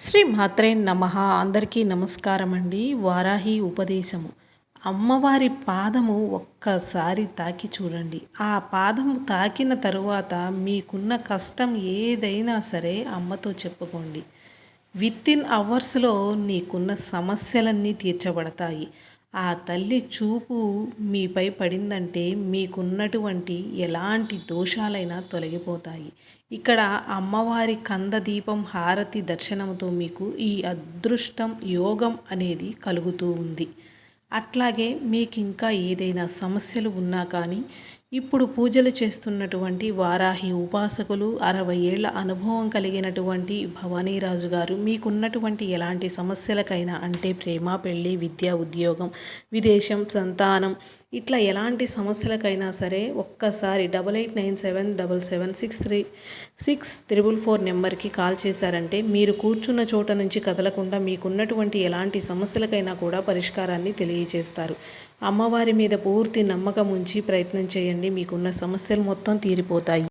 శ్రీ మాత్రే నమ. అందరికీ నమస్కారం అండి. వారాహి ఉపదేశము. అమ్మవారి పాదము ఒక్కసారి తాకి చూడండి. ఆ పాదము తాకిన తరువాత మీకున్న కష్టం ఏదైనా సరే అమ్మతో చెప్పుకోండి. విత్ ఇన్ అవర్స్లో నీకున్న సమస్యలన్నీ తీర్చబడతాయి. ఆ తల్లి చూపు మీపై పడిందంటే మీకున్నటువంటి ఎలాంటి దోషాలైనా తొలగిపోతాయి. ఇక్కడ అమ్మవారి కంద దీపం హారతి దర్శనంతో మీకు ఈ అదృష్టం యోగం అనేది కలుగుతూ ఉంది. అట్లాగే మీకు ఇంకా ఏదైనా సమస్యలు ఉన్నా కానీ ఇప్పుడు పూజలు చేస్తున్నటువంటి వారాహి ఉపాసకులు అరవై ఏళ్ళ అనుభవం కలిగినటువంటి భవానీరాజు గారు మీకున్నటువంటి ఎలాంటి సమస్యలకైనా అంటే ప్రేమ పెళ్ళి విద్య ఉద్యోగం విదేశం సంతానం ఇట్లా ఎలాంటి సమస్యలకైనా సరే ఒక్కసారి double eight nine seven double seven six three six triple four నెంబర్కి కాల్ చేశారంటే మీరు కూర్చున్న చోట నుంచి కదలకుండా మీకున్నటువంటి ఎలాంటి సమస్యలకైనా కూడా పరిష్కారాన్ని తెలియజేస్తారు అమ్మవారి మీద పూర్తి నమ్మకం ఉంచి ప్రయత్నం చేయండి. మీకున్న సమస్యలు మొత్తం తీరిపోతాయి.